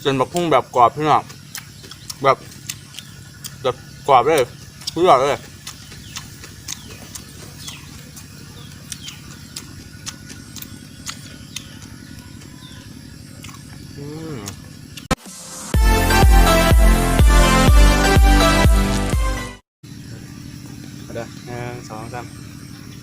เส้นบักพุ่งแบบกรอบพี่น้องแบบแบบกรอบเลยสุดยอดเลยอืมเอาเด้อหนึ่งสองสาม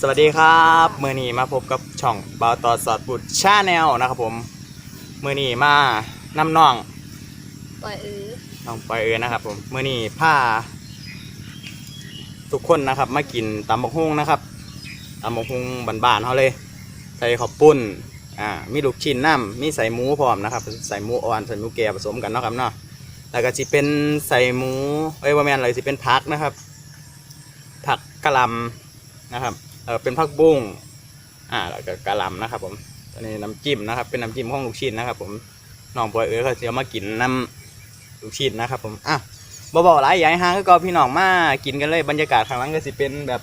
สวัสดีครับ มือนี้มาพบกับช่องบาวตอสอดบุตรชาแนลนะครับผม มือนี้มานำน้องปล่อยเออน้องปล่อยเอิญนะครับ ผมมื้อนี้ผ้าทุกคนนะครับ มากินตำบักฮุ่งนะครับตำบักฮุ่งบานๆเขาเลย ใส่ข้าวปุ้นอ่ามีลูกชิ้นน้ำมีใส่หมูพร้อมนะครับ ใส่หมูอ่อนใส่หมูแก่ผสมกันเนาะครับเนาะแล้วก็สิเป็นใส่หมูเอ้ยว่าแมนอะไรสิเป็นผักนะครับ ผักกะหล่ำนะครับเออเป็นผักบุ้งอ่าแล้วก็กะหล่ำนะครับผม อันนี้น้ำจิ้มนะครับ เป็นน้ำจิ้มของลูกชิ้นนะครับ ผมน้องปอยเอ๋เขาจะเอามากินน้ำลูกชิ้นนะครับ ผมอะบ่บอกหลายอย่างห้างก็พี่น้องมากินกันเลยบรรยากาศข้างหลังก็สิเป็นแบบ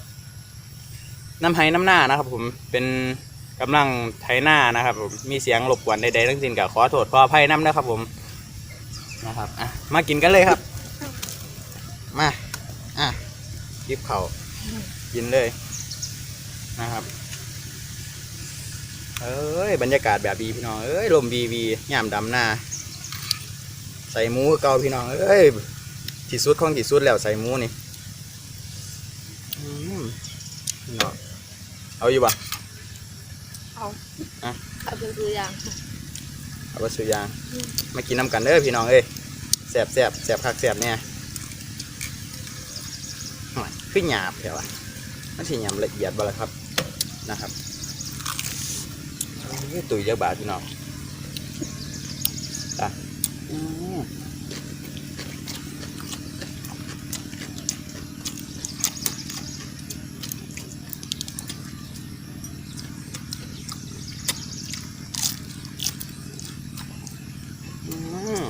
น้ำไห้น้ำหน้านะครับ ผมเป็นกำลังไถหน้านะครับผมมีเสียงรบกวนใดๆทั้งสิ้นกับขอโทษขออภัยน้ำนะครับ ผมนะครับอะมากินกันเลยครับ มาอะยิบเข่ากินเลยนะครับ เอ้ยบรรยากาศแบบดีพี่น้องเอ้ยลมวีวียามดำหน้าใส่หมูคือเก่าพี่น้องเอ้ยที่สุดของที่สุดแล้วใส่หมูนี่อืมพี่น้องเอาอยู่ปะเอาอะเอาเป็นตัวอย่างเอาไปซื้อยางมากินน้ำกันเด้อพี่น้องเอ้ยแสบแสบแสบคักแสบเนี่ยหน่อยขึ้นหยาบแถวะมันสิหยาบละเอียดบ่ละครับนะครับ เอ้ยตุ๋ยเยอะบาทพี่น้องอะอืม อืม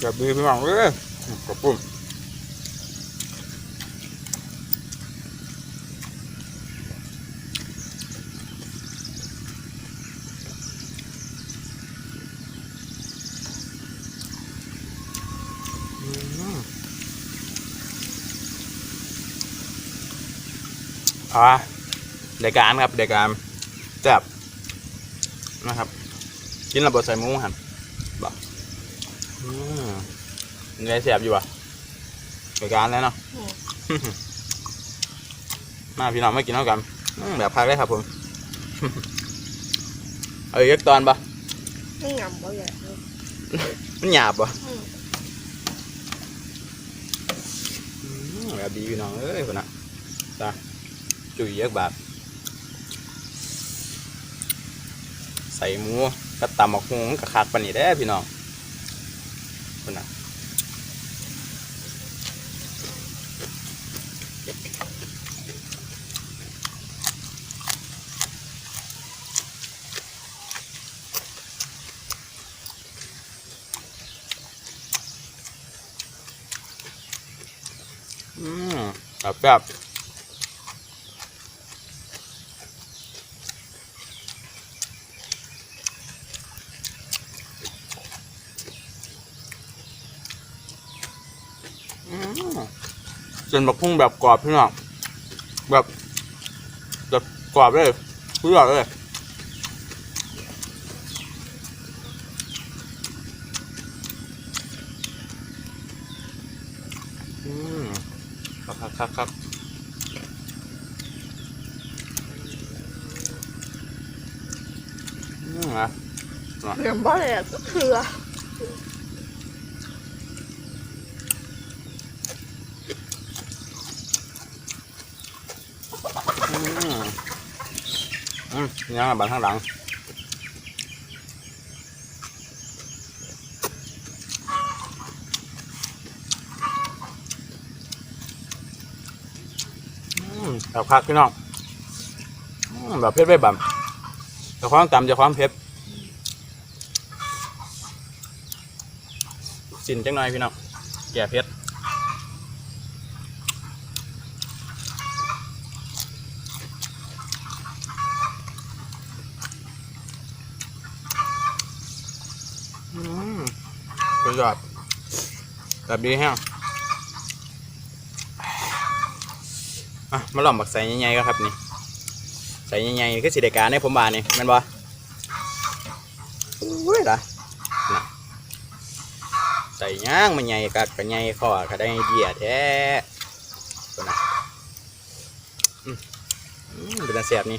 แบบนี้พี่น้องเอ้ยขอบคุณอ่าเดการครับเดการแซ่บนะครับ กินระเบิดใส่หมูหันบอก อืมยังไงแซ่บอยู่อะเด็กการแล้วเนาะอืมมาพี่น้องไม่กินเท่ากันอืมแบบพักได้ครับผมเอาอีกตอนปะไม่งำบ่ใหญ่เลยมันหยาบปะอืมอืมแบบดีพี่น้องเอ้ยคนน่ะตาจุยเยอะบาทใส่หมูกระตำหมกฮุงกระคักปานนี้ได้อพี่น้อง คนน่ะอืมแบบแบบ อืมเส้นบักพุ่งแบบกรอบพี่น้องแบบแบบกรอบเลยทุกอย่างเลยครับครับครับครับอืมอะงำบ่เลยก็คือม อืมยังอะบานข้างหลังอืมแบบคักพี่น้องอืมแบบเผ็ดไว้แบบจะความต่ำจะความเผ็ดสินจังหน่อยพี่น้องแก่เผ็ด อืมสุดยอดแบบดีแฮงอะมาลองบักใส่ใหญ่ๆก็ครับนี่ ใส่ใหญ่ๆคือสีเดการในผมบานนี่แมันบ่อุ้ยล่ะนะใส่ย่างมันใหญ่กัดกันใหญ่คอก็ได้เดียแท้ตัวน่ะอืมอืมเป็นตาแสบนี่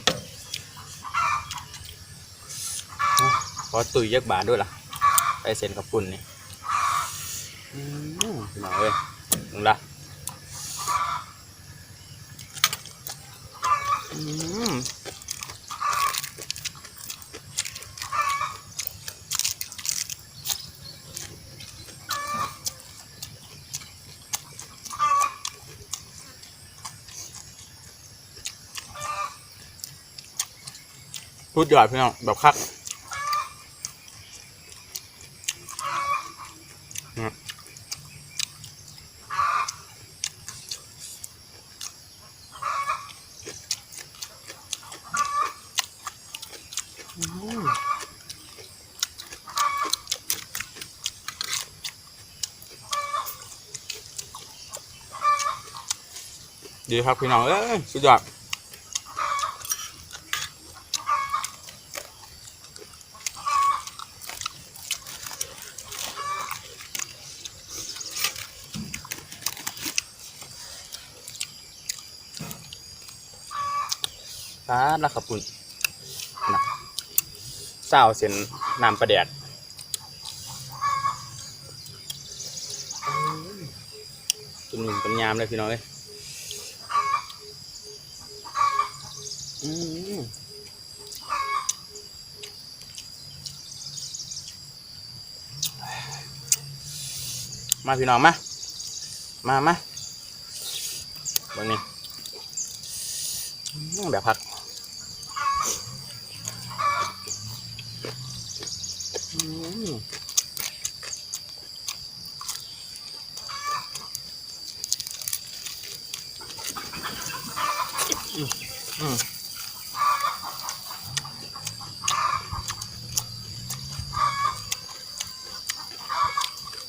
อะขอตุยยักบาทด้วยล่ะ ไปเซ็นกับปุ่นนี่มพี่น้องเอ้ยมึงละพูดยอดพี่น้องแบบคัก ดีครับพี่น้องเอ้ยสุดยอดสาดแล้วครับคุณนะ เศร้าเส้นน้ำประแดดตุ่มหนึ่งตุ่มยามเลยพี่น้องเลยมาพี่น้องมา มามาเบางนี้แบบพัก อืมอืมอืม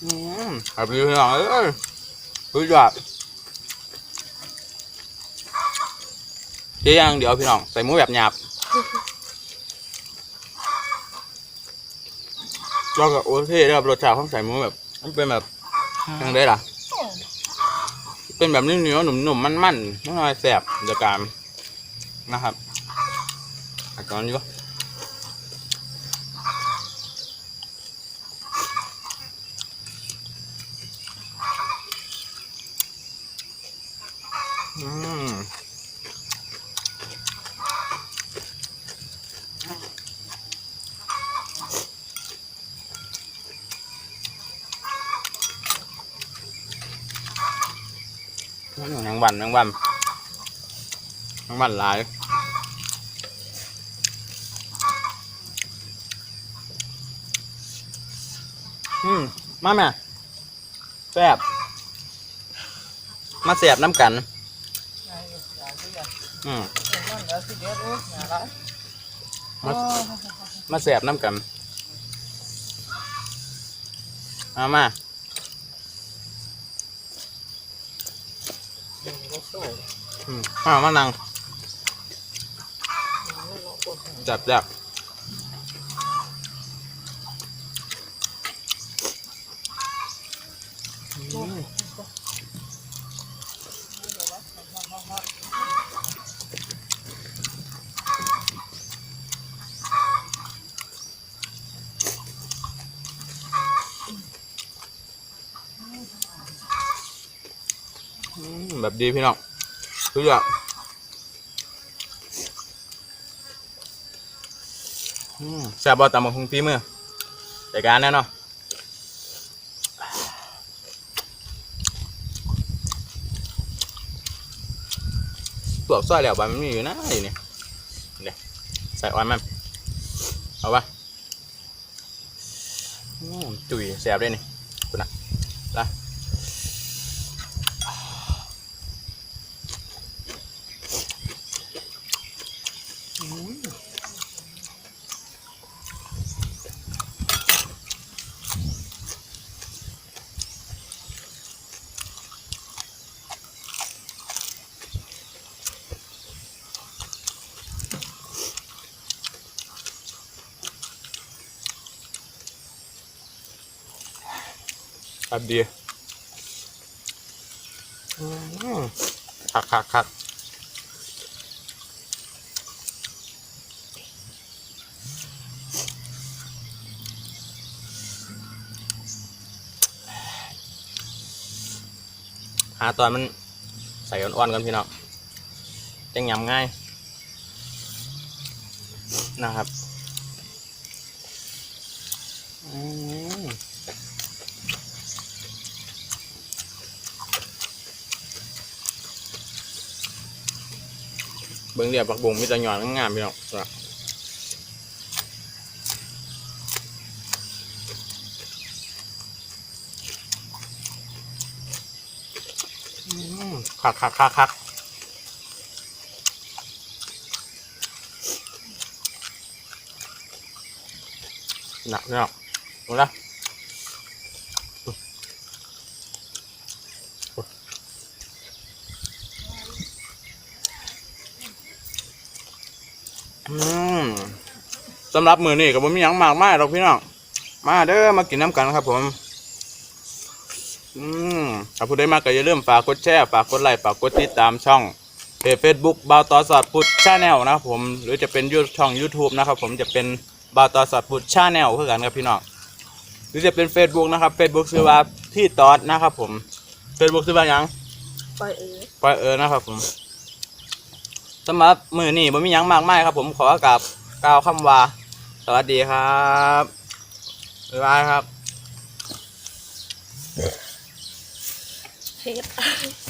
อืมแบบนี้พี่น้องเอ้ยสุดยอดเดี๋ยวยังเดี๋ยวพี่น้องใส่หมูแบบหยาบ เราก็โอเคได้ครับรสชาติของใส่หมูแบบ มันเป็นแบบยังได้ล่ะ เป็นแบบนิ่มๆหนุ่มๆมันๆน้อยๆแสบเดียวกันนะครับอัดก่อนดีกว่าอืม แมง วันแมงวันแมงวันหลายอืมมาแม่แซ่บมาแซ่บน้ำกันอืมมามาแซ่บน้ำกันเอามา อืมมามานั่งจับจับ บดีพี่น้องทุกอย่างแซ่บบอตำบักหุงฝีมือรายการแน่นาะตัวซอยแล้วบานมันมีอยู่นะอยู่นี่เดี๋ยวใส่ออนมันเอาปะจุยแสบเลยนี่คุณนะละ ครับดีอืมคักคักคักหาตอนมันใส่อ่อนๆกันพี่น้องจังยำง่ายนะครับ อืม เบิ้งเรียบปักบุ้งมีแต่หย่อนงามๆพี่น้องครับคักคักคักคักหนักพี่น้องลงละ สำหรับมือนี่กับผมมีหยังมากมายหรอกพี่น้องมาเด้อมากินน้ำกันครับ ผม อืมถ้าผู้ใดมาก็อย่าลืมฝากกดแชร์ฝากกดไลค์ฝากกดติดตามช่องเพจเฟซบุ๊กบาวตอสอดพุทธชาแนลนะครับผมหรือจะเป็นยูช่อง YouTube นะครับผมจะเป็นบาวตอสอดพุทธชาแนลคือกันครับพี่น้องหรือจะเป็น Facebook นะครับ Facebook ชื่อว่าที่ตอดนะครับผม Facebook ชื่อว่าหยังปล่อยเออปล่อยเออนะครับผม สำหรับมือนี่ผมมีหยังมากมายครับ ผมขอกับกล่าวคำว่า สวัสดีครับบ๊ายบายครับ เฮ็ด